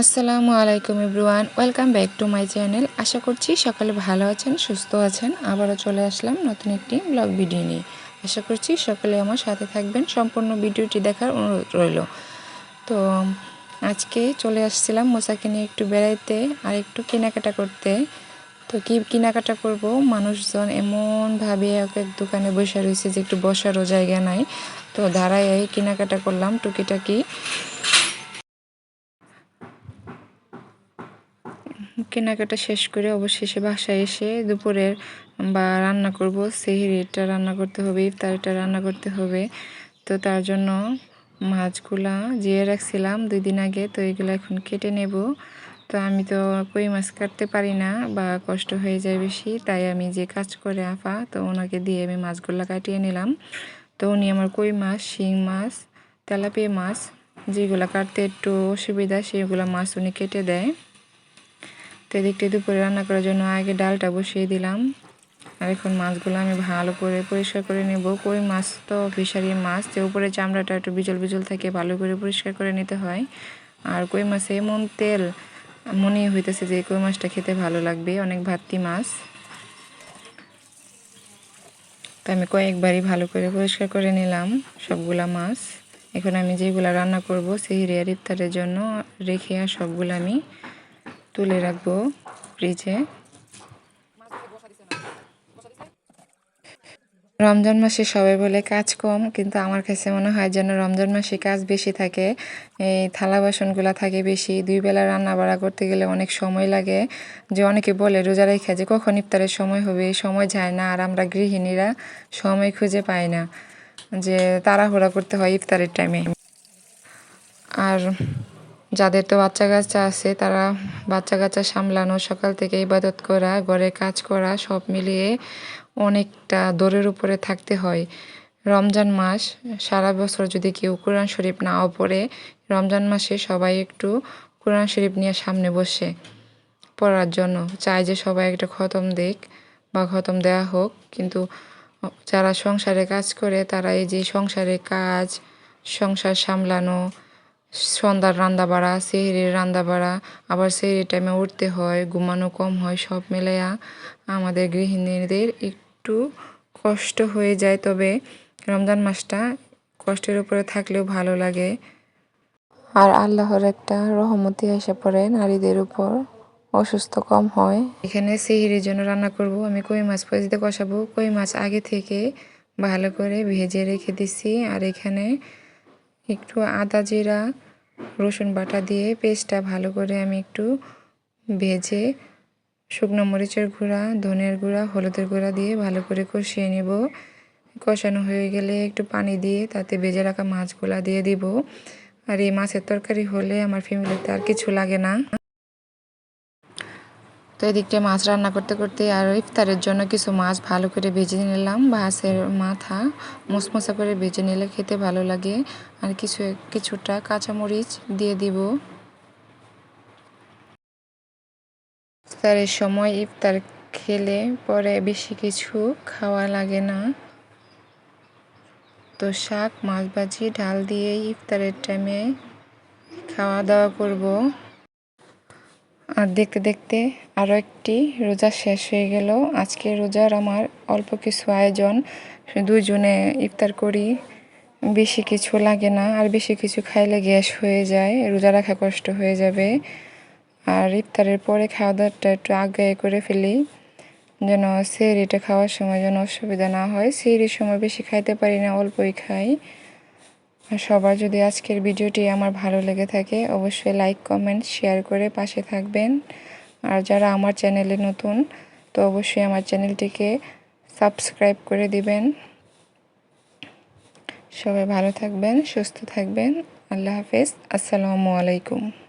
আসসালামু আলাইকুম ইব্রুয়ান welcome back to my channel. আশা করছি সকালে ভালো আছেন, সুস্থ আছেন। আবারও চলে আসলাম নতুন একটি ব্লগ ভিডিও নিয়ে। আশা করছি সকলে আমার সাথে থাকবেন। সম্পূর্ণ ভিডিওটি দেখার অনুরোধ রইল। তো, আজকে চলে আসছিলাম মোসাকে নিয়ে একটু বেড়াইতে আর একটু কেনাকাটা করতে। তো, কি কেনাকাটা করব? মানুষজন এমনভাবে এক এক দোকানে বসে রয়েছে যে একটু বসারও জায়গা নাই। তো দাঁড়ায় কেনাকাটা করলাম টুকিটাকি। কেনাকাটা শেষ করে অবশেষে বাসায় এসে দুপুরের, বা রান্না করব। সেহরিটা রান্না করতে হবে ইফতারিটা রান্না করতে হবে। তো তার জন্য মাছগুলা জিয়ে রাখছিলাম দুই দিন আগে, তো এগুলো এখন কেটে নেব। তো আমি তো কই মাছ কাটতে পারি না, বা কষ্ট হয়ে যায় বেশি, তাই আমি যে কাজ করে আফা, তো ওনাকে দিয়ে আমি মাছগুলো কাটিয়ে নিলাম। তো উনি আমার কই মাছ, শিং মাছ, তেলাপিয়া মাছ, যেগুলো কাটতে একটু অসুবিধা, সেগুলো মাছ উনি কেটে দেয়। তো এদিকটা দুপুরে রান্না করার জন্য আগে ডালটা বসিয়ে দিলাম। আর এখন মাছগুলো আমি ভালো করে পরিষ্কার করে নেব। কই মাছ তো ফিশারি মাছ। যে উপরে চামড়াটা একটু বিজল বিজল থাকে, ভালো করে পরিষ্কার করে নিতে হয়। আর কই মাছে, এমন তেল মনে হইতেছে যে কই মাছটা খেতে ভালো লাগবে, অনেক ভাত্তি মাছ। তো আমি কয়েকবারই ভালো করে পরিষ্কার করে নিলাম সবগুলা মাছ। এখন আমি যেগুলা রান্না করব, সেই রেয়ার ইফতারের জন্য রেখে আর সবগুলো আমি তুলে রাখব ফ্রিজে। রমজান মাসে সবাই বলে কাজ কম, কিন্তু আমার কাছে মনে হয় যেন রমজান মাসে কাজ বেশি থাকে, এই থালা বাসনগুলো থাকে বেশি, দুই বেলা রান্না বাড়া করতে গেলে অনেক সময় লাগে। যে অনেকে বলে রোজা রেখে যে কখন ইফতারের সময় হবে সময় যায় না, আর আমরা গৃহিণীরা সময় খুঁজে পাই না যে তাড়াহুড়া করতে হয় ইফতারের টাইমে আর যাদের তো বাচ্চা কাচ্চা আছে, তারা বাচ্চা কাচ্চা সামলানো, সকাল থেকে ইবাদত করা, ঘরে কাজ করা, সব মিলিয়ে অনেকটা দৌড়ের উপরে থাকতে হয়। রমজান মাস, সারা বছর যদি কেউ কোরআন শরীফ নাও পড়ে, রমজান মাসে সবাই একটু কোরআন শরীফ নিয়ে সামনে বসে পড়ার জন্য। চায় যে সবাই একটা খতম দেখ বা খতম দেওয়া হোক, কিন্তু যারা সংসারে কাজ করে, তারা এই যে সংসারে কাজ, সংসার সামলানো সন্ধ্যার রান্না বাড়া, সেহরির রান্না বাড়া, আবার সেহরির টাইমে উঠতে হয়, ঘুমানো কম হয়, সব মিলাইয়া আমাদের গৃহিণীদের একটু কষ্ট হয়ে যায়। তবে রমজান মাসটা কষ্টের উপরে থাকলেও ভালো লাগে। আর আল্লাহর একটা রহমতি এসে পড়ে নারীদের উপর। অসুস্থ কম হয়। এখানে সিহিরির জন্য রান্না করব। আমি কই মাছ পজিতে কষাবো? কই মাছ আগে থেকে ভালো করে ভেজে রেখে দিছি। আর এখানে একটু আদা জিরা, রসুন বাটা দিয়ে পেস্টটা ভালো করে আমি একটু ভেজে শুকনো মরিচের গুঁড়া, ধনের গুঁড়া, হলুদের গুঁড়া দিয়ে ভালো করে কষিয়ে নেব। কষানো হয়ে গেলে একটু পানি দিয়ে তাতে ভেজে রাখা মাছগুলা দিয়ে দিব। আর এই মাছের তরকারি হলে আমার ফ্যামিলিতে আর কিছু লাগে না। তো এদিকটা মাছ রান্না করতে করতে আর ইফতারের জন্য কিছু মাছ ভালো করে ভেজে নিলাম। মাছের মাথা মশমশা করে ভেজে নিলে খেতে ভালো লাগে। আর কিছু, কিছুটা কাঁচামরিচ দিয়ে দিব। ইফতারের সময় ইফতার খেলে পরে বেশি কিছু খাওয়া লাগে না। তো শাক, মাছ ভাজি, ডাল দিয়ে ইফতারের টাইমে খাওয়া দাওয়া করব। আর দেখতে দেখতে আরও একটি রোজা শেষ হয়ে গেল। আজকে রোজার আমার অল্প কিছু আয়োজন। দুজনে ইফতার করি। বেশি কিছু লাগে না, আর বেশি কিছু খাইলে গ্যাস হয়ে যায়, রোজা রাখা কষ্ট হয়ে যাবে। আর ইফতারের পরে খাওয়া দাওয়াটা একটু আগে করে ফেলি, যেন সেরিটা খাওয়ার সময় যেন অসুবিধা না হয়। সেরির সময় বেশি খাইতে পারি না, অল্পই খাই। সবার যদি আজকের ভিডিওটি আমার ভালো লেগে থাকে, অবশ্যই লাইক কমেন্ট শেয়ার করে পাশে থাকবেন। আর যারা আমার চ্যানেলে নতুন, তো অবশ্যই আমার চ্যানেলটিকে সাবস্ক্রাইব করে দিবেন। সবাই ভালো থাকবেন, সুস্থ থাকবেন। আল্লাহ হাফেজ। আসসালামু আলাইকুম।